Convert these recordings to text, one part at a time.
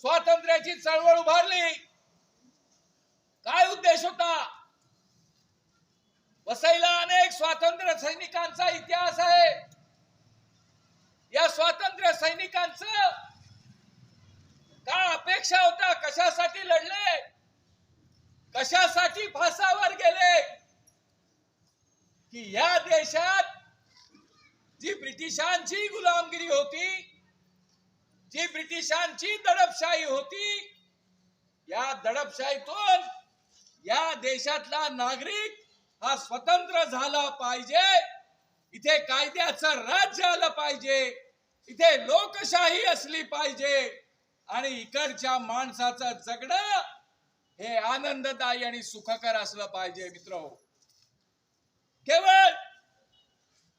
स्वातंत्र्याची चळवळ उभारली. काय उद्देश होता? वसईला अनेक स्वातंत्र्य सैनिकांचा इतिहास आहे. या स्वातंत्र्य सैनिकांच का अपेक्षा होता? कशासाठी लढले? कशासाठी फासावर गेले? की या देशात जी ब्रिटिशांची गुलामगिरी होती ही ब्रिटिशांची दडपशाही होती. या दडपशाहीतून या देशातला नागरिक हा स्वतंत्र झाला पाहिजे. इथे कायद्याचं राज्य आलं पाहिजे. इथे लोकशाही असली पाहिजे. आणि इकडच्या माणसाचं जगणं हे आनंददायी आणि सुखकर असलं पाहिजे मित्र. केवळ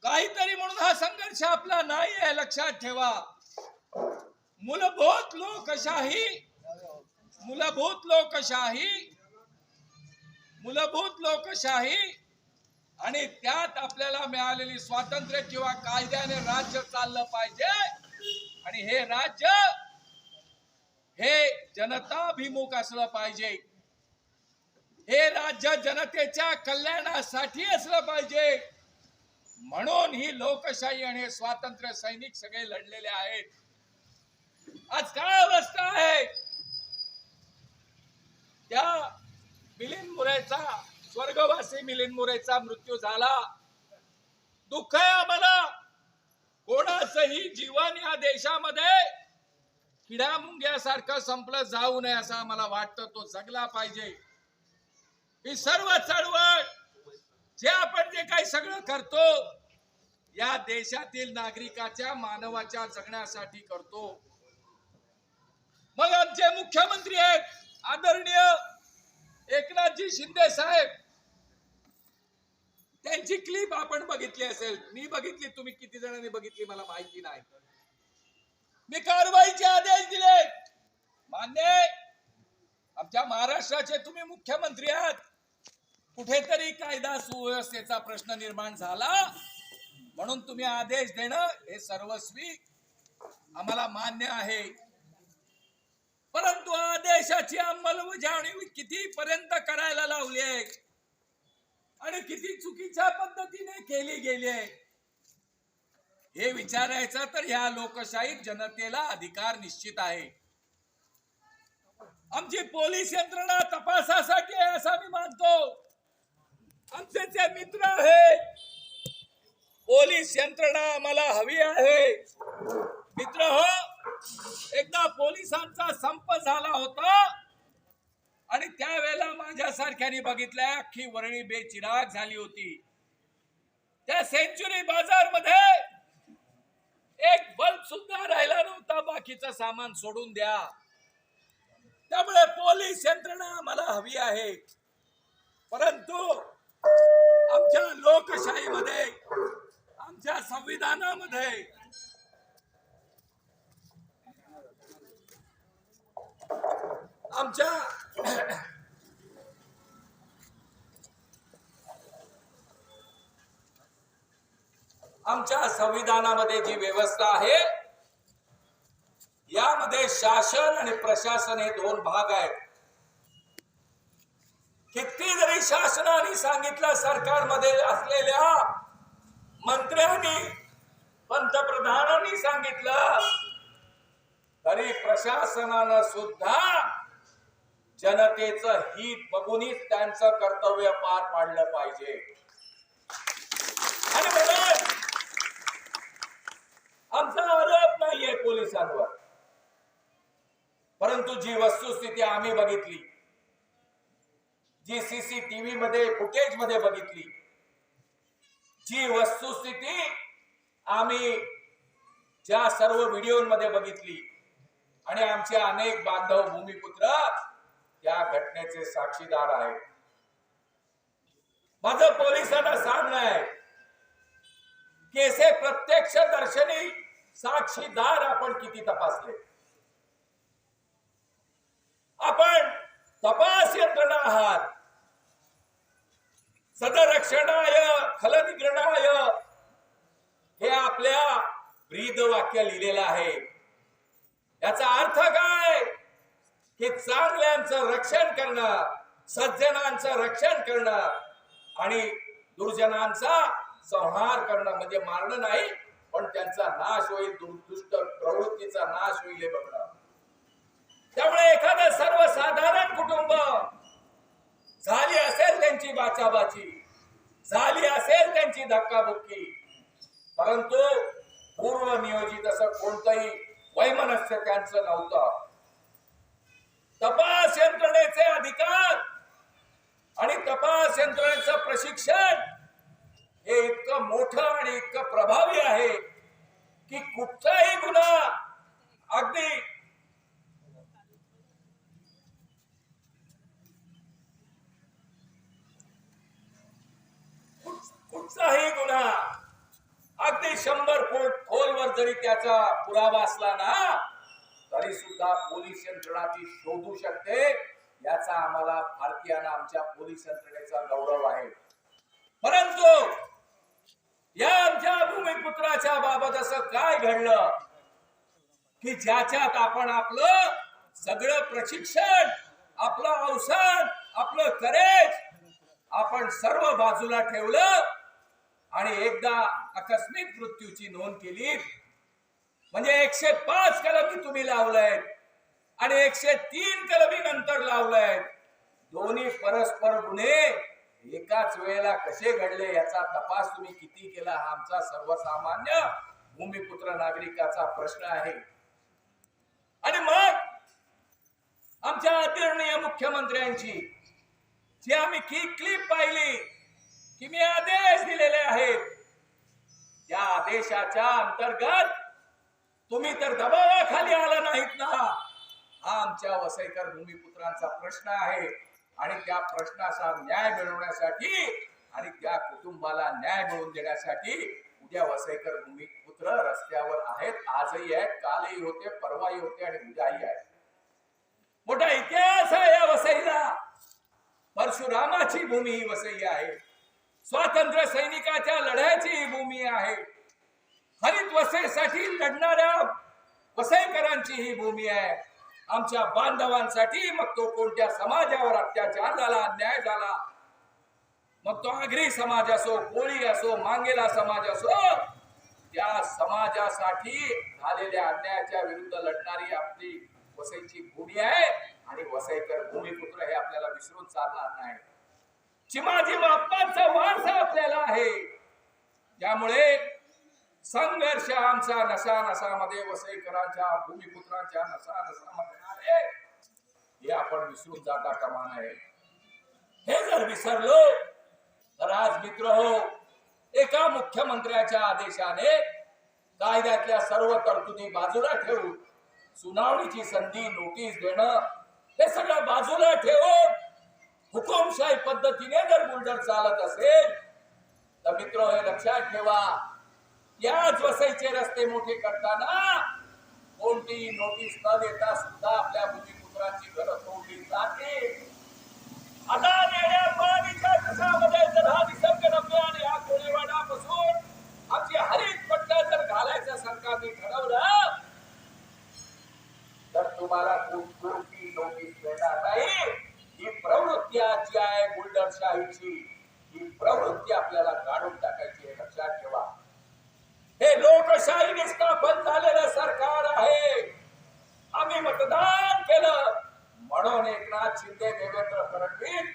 काहीतरी म्हणून हा संघर्ष आपला नाही आहे लक्षात ठेवा. मूलभूत लोकशाही. मूलभूत लोकशाही. मूलभूत लोकशाही. आणि त्यात आपल्याला मिळालेली स्वातंत्र्य किंवा कायद्याने राज्य चाललं पाहिजे. आणि हे राज्य हे जनताभिमुख असलं पाहिजे. हे राज्य जनतेच्या कल्याणासाठी असलं पाहिजे. म्हणून ही लोकशाही आणि स्वातंत्र्य सैनिक सगळे लढलेले आहेत आज काय अवस्था आहे त्या मिलिंद मुरेचा असे मिलिंद मोरेचा मृत्यू झाला. दुःख आहे आम्हाला. कोणाचंही जीवन या देशामध्ये किड्या मुंग्यासारखं संपलं जाऊ नये असं आम्हाला वाटतं. तो जगला पाहिजे. ही सर्व चळवळ जे आपण जे काही सगळं करतो या देशातील नागरिकाच्या मानवाच्या जगण्यासाठी करतो. मग आमचे मुख्यमंत्री आहेत आदरणीय एकनाथजी शिंदे साहेब. त्यांची क्लिप आपण बघितली असेल. मी बघितली. तुम्ही किती जणांनी बघितली मला माहिती नाही. मी कारवाईचे आदेश दिले. मान्य आहे. आमच्या महाराष्ट्राचे तुम्ही मुख्यमंत्री आहात. कुठेतरी कायदा सुव्यवस्थेचा प्रश्न निर्माण झाला. म्हणून तुम्ही आदेश देणं हे सर्वस्वी आम्हाला मान्य आहे. परंतु आदेशाची अंमलबजावणी किती पर्यंत करायला लावली आहे? आणि किती चुकीच्या पद्धतीने केली गेली आहे. हे विचारायचं तर ह्या लोकशाहीत जनतेला अधिकार निश्चित आहे. आमची पोलीस यंत्रणा तपासासाठी आहे असं मी मानतो. आमचे जे मित्र आहे पोलीस यंत्रणा आम्हाला हवी आहे. मित्र हो एकदा पोलिसांचा संप झाला होता. आणि त्यावेळेला माझ्यासारख्याने बघितल्या अख्खी वरणी बेचिराग झाली होती. त्या सेंचुरी बाजारमध्ये एक बल्ब सुद्धा राहिला नव्हता. बाकीचं सामान सोडून द्या. त्यामुळे पोलीस यंत्रणा आम्हाला हवी आहे. परंतु आमच्या लोकशाहीमध्ये आमच्या संविधानामध्ये आमच्या आमच्या संविधानामध्ये जी व्यवस्था आहे यामध्ये शासन आणि प्रशासन हे दोन भाग आहेत. किती जरी शासनाने सांगितलं सरकारमध्ये असलेल्या मंत्र्यांनी पंतप्रधानांनी सांगितलं तरी प्रशासनानं सुद्धा जनतेचं हित बघूनच त्यांचं कर्तव्य पार पाडलं पाहिजे. आणि म्हणून आमचा आरोप नाहीये पोलिसांवर. परंतु जी वस्तुस्थिती आम्ही बघितली जी सीसीटीव्ही मध्ये फुटेजमध्ये बघितली जी वस्तुस्थिती आम्ही ज्या सर्व व्हिडिओमध्ये बघितली आणि आमचे अनेक बांधव भूमिपुत्र या घटनेचे साक्षीदार आहेत. माझ पोलिसांना सांगणं आहे केसे प्रत्यक्ष दर्शनी साक्षीदार आपण किती तपासले? आपण तपास यंत्रणा आहात. सदरक्षणाय खलनिग्रणाय हे आपल्या ब्रीद वाक्य लिहिलेलं आहे. याचा अर्थ काय? की चांगल्यांचं रक्षण करणं सज्जनांचं रक्षण करणं आणि दुर्जनांचा संहार करणं म्हणजे मारणं नाही पण त्यांचा नाश होईल दुर्दुष्ट दुष्ट प्रवृत्तीचा नाश होईल हे बघणं. त्यामुळे एखादं सर्वसाधारण कुटुंब झाली असेल त्यांची बाचाबाची झाली असेल त्यांची धक्काबुक्की परंतु पूर्व नियोजित असं कोणतंही वैमनस्य त्यांचं नव्हतं. तपास यंत्रणेचे अधिकार आणि तपास यंत्रणेचं प्रशिक्षण हे इतकं मोठं आणि इतकं प्रभावी आहे की कुठचाही गुन्हा अगदी कुठचाही गुन्हा अगदी शंभर फूट खोलवर जरी त्याचा पुरावा असला ना तरी सुद्धा पोलीस यंत्रणा ती शोधू शकते. याचा आम्हाला भारतीयांना आमच्या पोलीस यंत्रणेचा गौरव आहे. परंतु या आमच्या भूमिपुत्राच्या बाबत असं काय घडलं? की ज्याच्यात आपण आपलं सगळं प्रशिक्षण आपलं अवसान आपलं करेज आपण सर्व बाजूला ठेवलं आणि एकदा आकस्मिक मृत्यूची नोंद केली. म्हणजे एकशे पाच कलमी तुम्ही लावलायत आणि एकशे तीन कलमी नंतर लावलायत दोन्ही परस्पर गुन्हे एकाच वेळेला कसे घडले याचा तपास तुम्ही किती केला हा आमचा सर्वसामान्य भूमिपुत्र नागरिकाचा प्रश्न आहे. आणि मग आमच्या आदरणीय मुख्यमंत्र्यांची जी आम्ही की क्लिप पाहिली की मी आदेश दिलेले आहेत. त्या आदेशाच्या अंतर्गत तुम्ही तर दबावाखाली आला नाहीत ना. हा आमच्या वसईकर भूमिपुत्रांचा प्रश्न आहे. आणि त्या प्रश्नाचा न्याय मिळवण्यासाठी आणि त्या कुटुंबाला न्याय मिळवून देण्यासाठी उद्या वसईकर भूमिपुत्र रस्त्यावर आहेत. आजही आहेत कालही होते परवाही होते आणि उद्याही आहेत. मोठा इतिहास आहे या वसईला. परशुरामाची भूमी ही वसई आहे. स्वातंत्र्य सैनिकाच्या लढ्याची ही भूमी आहे. हरित वसईसाठी लढणाऱ्या वसईकरांची ही भूमी आहे. आमच्या बांधवांसाठी मग तो कोणत्या समाजावर अत्याचार झाला अन्याय झाला? मग तो आगरी समाज असो कोळी असो मांगेला समाज असो त्या समाजासाठी झालेल्या अन्यायाच्या विरुद्ध लढणारी आपली वसईची भूमी आहे. आणि वसईकर भूमिपुत्र हे आपल्याला विसरून चालणार नाही. चिमाजी बाप्पांचा वारसा आपल्याला आहे. त्यामुळे संघर्ष आमचा नसा नसामध्ये वसईकरांच्या भूमिपुत्रांच्या नसा नसामध्ये आहे हे आपण विसरून जाता कामा नये. हे जर विसरलो तर आज मित्र हो एका मुख्यमंत्र्याच्या आदेशाने कायद्यातल्या सर्व तरतुदी बाजूला ठेवून सुनावणीची संधी नोटीस देणं हे सगळं बाजूला ठेवून हुकुमशाही पद्धतीने जर बुलडर चालत असेल तर मित्र हो, हे लक्षात ठेवा. याच वसईचे रस्ते मोठे करताना कोणतीही नोटीस न देता सुद्धा आपल्या भूमिपुत्रांची घरं तोडली जाते. आता येण्या पाणीच्या कशामध्ये जर हा निसर्ग रम्य आणि हा कोळीवाडापासून आमची हरित पट्टा जर घालायचं सरकारने ठरवलं तर तुम्हाला कोणती नोटीस मिळणार नाही ही प्रवृत्ती आजची आहे बुलडरशाहीची ही प्रवृत्ती आपल्याला काढून टाकायची हे लक्षात ठेवा हे लोकशाहीने स्थापन झालेलं सरकार आहे आम्ही मतदान केलं म्हणून एकनाथ शिंदे देवेंद्र फडणवीस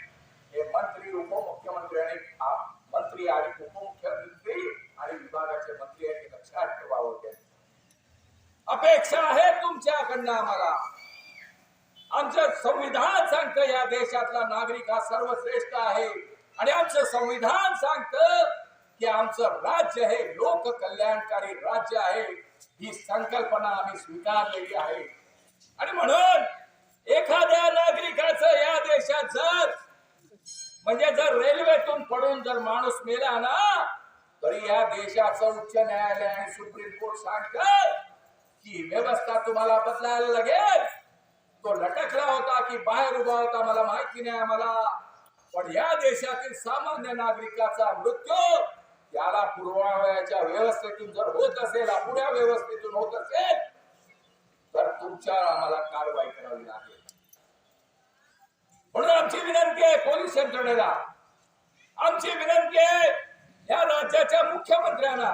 हे मंत्री उपमुख्यमंत्री आणि आ- मंत्री आणि उपमुख्यमंत्री आणि विभागाचे मंत्री यांनी लक्षात ठेवावं त्यांनी अपेक्षा आहे तुमच्याकडनं आम्हाला. आमचं संविधान सांगतं या देशातला नागरिक हा सर्वश्रेष्ठ आहे. आणि आमचं संविधान सांगतं की आमचं राज्य हे लोक कल्याणकारी राज्य आहे. ही संकल्पना आम्ही स्वीकारलेली आहे. आणि म्हणून एखाद्या नागरिकाचं या देशात जर म्हणजे जर रेल्वेतून पडून जर माणूस मेला ना तरी या देशाचं उच्च न्यायालय आणि सुप्रीम कोर्ट सांगतात की व्यवस्था तुम्हाला बदलायला लागेल. तो लटकला होता की बाहेर उभा होता मला माहिती नाही आम्हाला. पण या देशातील सामान्य नागरिकाचा मृत्यू त्याला पूर्वावयाच्या व्यवस्थेतून जर होत असेल अपुऱ्या व्यवस्थेतून होत असेल तर तुमच्यावर आम्हाला कारवाई करावी लागेल. म्हणून आमची विनंती आहे पोलीस यंत्रणेला. आमची विनंती आहे या राज्याच्या मुख्यमंत्र्यांना.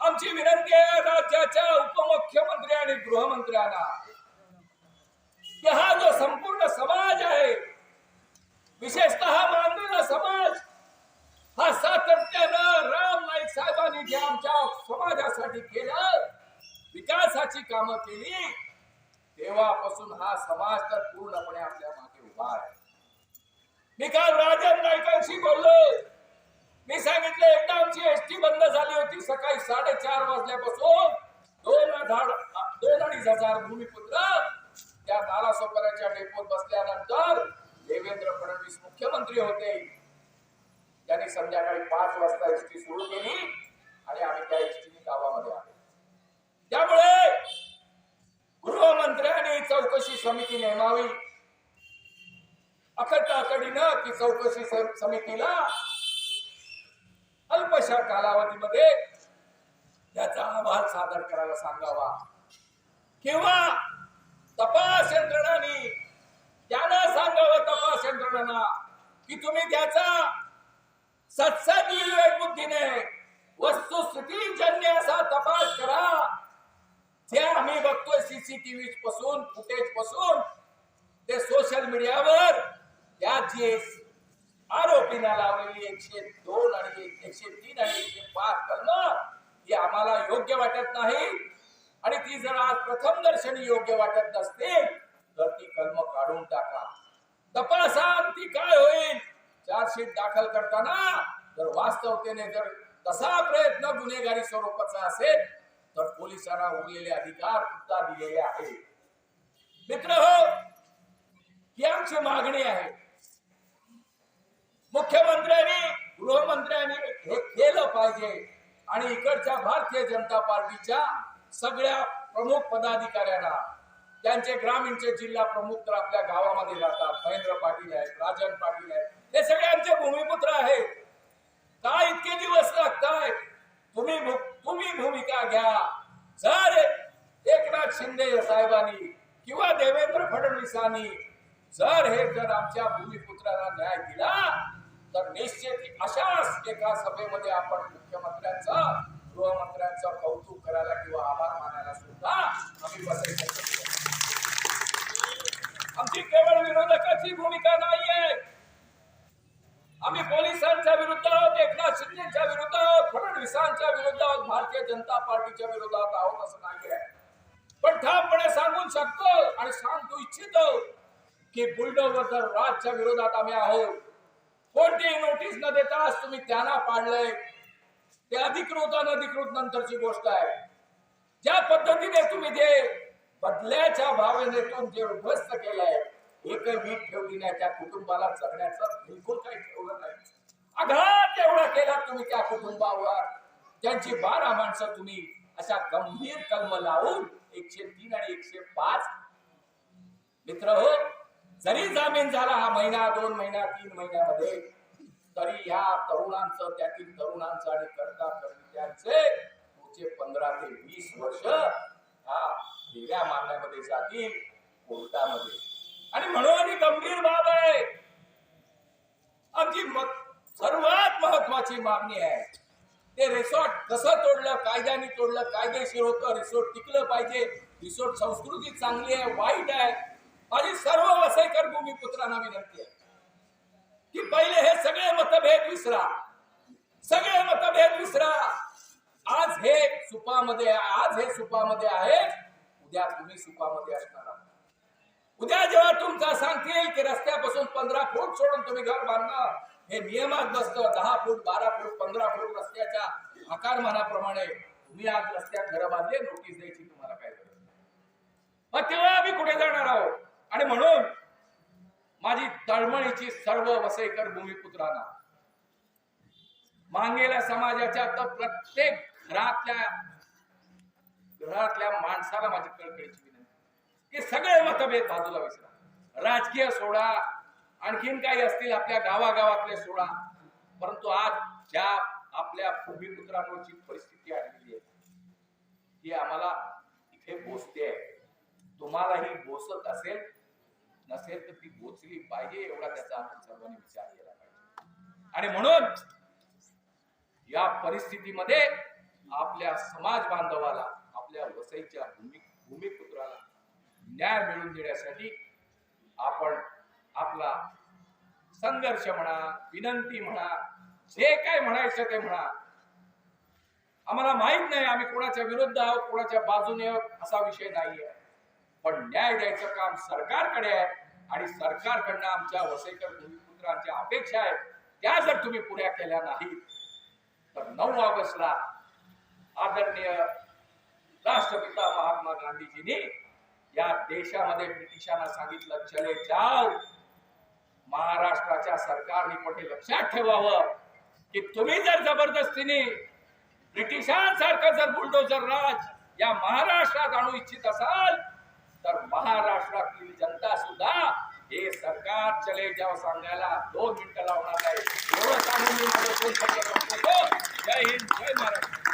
आमची विनंती आहे राज्याच्या उपमुख्यमंत्री आणि गृहमंत्र्यांना. की हा जो संपूर्ण समाज आहे विशेषतः मानलेला समाज हा सातत्यानं राम नाईक साहेबांनी जे आमच्या समाजासाठी केलं विकासाची कामं केली तेव्हापासून हा समाज तर पूर्णपणे आपल्या मी काल राजन नाईकांशी बोललो. मी सांगितलं एकदा आमची एसटी बंद झाली होती सकाळी साडेचार वाजल्यापासून. दोन हजार दोन अडीच हजार भूमिपुत्र त्या नालासोपाऱ्याच्या डेपोत बसल्यानंतर देवेंद्र फडणवीस मुख्यमंत्री होते. त्यांनी संध्याकाळी पाच वाजता एसटी सुरू केली आणि आम्ही त्या एसटीने गावामध्ये आलो. त्यामुळे गृहमंत्र्यांनी चौकशी समिती नेमावी. अखंड तातडीनं ती चौकशी समितीला अल्पशा कालावधीमध्ये त्याचा अहवाल सादर करायला सांगावा. किंवा तपास यंत्रणांनी त्यांना सांगावं तपास यंत्रणांना की तुम्ही त्याचा सत्सद विवेक बुद्धीने वस्तुस्थिती जन्य असा तपास करा. जे आम्ही बघतोय सीसीटीव्ही पासून फुटेजपासून ते सोशल मीडियावर त्या जे आरोपींना लावलेली एकशे दोन आणि एकशे तीन आणि एकशे पाच कलम ही आम्हाला योग्य वाटत नाही. आणि ती जर आज प्रथम दर्शनी योग्य वाटत नसतील तर ती कलम काढून टाका. तपासान ती काय होईल? चार्जशीट दाखल करताना जर वास्तवतेने जर तसा प्रयत्न गुन्हेगारी स्वरूपाचा असेल तर पोलिसांना उरलेले अधिकार सुद्धा दिलेले आहेत. मित्र हो ही आमची मागणी आहे. मुख्यमंत्र्यांनी गृहमंत्र्यांनी हे केलं पाहिजे. आणि इकडच्या भारतीय जनता पार्टीच्या सगळ्या प्रमुख पदाधिकाऱ्यांना त्यांचे ग्रामीणचे जिल्हा प्रमुख तर आपल्या गावामध्ये राहतात महेंद्र पाटील आहेत राजन पाटील आहेत हे सगळे आमचे भूमिपुत्र आहेत. काय इतके दिवस लागताय तुम्ही तुम्ही भूमिका घ्या. जर एकनाथ शिंदे साहेबांनी किंवा देवेंद्र फडणवीसांनी जर हे जर आमच्या भूमिपुत्राला न्याय दिला तर निश्चित अशाच एका सभेमध्ये आपण मुख्यमंत्र्यांचं गृहमंत्र्यांचं कौतुक करायला किंवा आभार मानायला सुद्धा आम्ही बसायचं आमची केवळ विरोधकाची भूमिका नाहीये. आम्ही पोलिसांच्या विरुद्ध आहोत एकनाथ शिंदेच्या विरुद्ध आहोत फडणवीसांच्या विरुद्ध आहोत भारतीय जनता पार्टीच्या विरोधात आहोत असं नाही आहे पण ठामपणे सांगून शकतो आणि सांगू इच्छितो की बुलडोजर राजच्या विरोधात आम्ही आहोत. कोणतीही नोटीस न देता आज तुम्ही त्यांना पाडलंय. ते अधिकृत अनधिकृत नंतरची गोष्ट आहे. ज्या पद्धतीने तुम्ही ते बदल्याच्या भावनेतून जे उद्ध्वस्त केलंय एकही वीट ठेवली नाही त्या कुटुंबाला जगण्याचं बिलकुल काही ठेवलं नाही. आघात एवढा केला तुम्ही त्या कुटुंबावर. त्यांची बारा माणसं तुम्ही अशा गंभीर कलम लावून एकशे तीन आणि एकशे पाच मित्र हो जरी जामीन झाला हा महिना दोन महिना तीन महिन्यामध्ये तरी ह्या तरुणांचं त्यातील तरुणांचं आणि करता कर्त्यांचे पुढचे पंधरा ते वीस वर्ष हा वेगळ्या मारण्यामध्ये जातील कोर्टामध्ये. आणि म्हणून ही गंभीर बाब आहे. आमची सर्वात महत्वाची मागणी आहे. ते रिसॉर्ट कसं तोडलं कायद्याने तोडलं कायदेशीर होतं रिसोर्ट टिकलं पाहिजे रिसॉर्ट संस्कृती चांगली आहे वाईट आहे माझी सर्व वसईकर भूमिपुत्रांना विनंती आहे की पहिले हे सगळे मतभेद विसरा. सगळे मतभेद विसरा. आज हे सुपामध्ये आज हे सुपामध्ये आहे. उद्या तुम्ही सुपामध्ये असणार आहात. उद्या जेव्हा तुमचा सांगतील की रस्त्यापासून पंधरा फूट सोडून तुम्ही घर बांधणार. हे नियमात बसतं दहा फूट बारा फूट पंधरा फूट रस्त्याच्या आकारमानाप्रमाणे तुम्ही आज रस्त्यात घर बांधले नोटीस द्यायची तुम्हाला काय गरज मग तेव्हा आम्ही कुठे जाणार आहोत? आणि म्हणून माझी तळमळीची सर्व वसईकर भूमिपुत्रांना मांगेल्या समाजाच्या तर प्रत्येक घरातल्या घरातल्या माणसाला माझी कळकळीची विनंती की सगळे मतभेद बाजूला विसरा. राजकीय सोडा आणखीन काही असतील आपल्या गावागावातले सोडा परंतु आज ज्या आपल्या भूमिपुत्रांवरची परिस्थिती आलेली आहे ती आम्हाला इथे पोचते तुम्हालाही बोसत असेल नसेल तर ती पोचली पाहिजे एवढा त्याचा आपण सर्वांनी विचार केला पाहिजे. आणि म्हणून या परिस्थितीमध्ये आपल्या समाज बांधवाला आपल्या वसईच्या भूमी भूमिपुत्राला न्याय मिळवून देण्यासाठी आपण आपला संघर्ष म्हणा विनंती म्हणा जे काय म्हणायचं ते म्हणा. आम्हाला माहीत नाही आम्ही कोणाच्या विरुद्ध आहोत कोणाच्या बाजूने आहोत असा विषय नाहीये. पण न्याय द्यायचं काम सरकारकडे आहे. आणि सरकारकडनं आमच्या वसईकर भूमिपुत्रांच्या अपेक्षा आहेत त्या जर तुम्ही पुऱ्या केल्या नाहीत तर नऊ ऑगस्टला आदरणीय राष्ट्रपिता महात्मा गांधीजींनी या देशामध्ये ब्रिटिशांना सांगितलं चले जाओ महाराष्ट्राच्या सरकारने मोठे लक्षात ठेवावं की तुम्ही जर जबरदस्तीने ब्रिटिशांसारखं जर बुलडोजर राज या महाराष्ट्रात आणू इच्छित असाल तर महाराष्ट्रातली जनता सुद्धा हे सरकार चले जाव सांगायला दोन मिनिटं लावणार आहे. एवढं सांगून मी माझं जय हिंद जय महाराष्ट्र.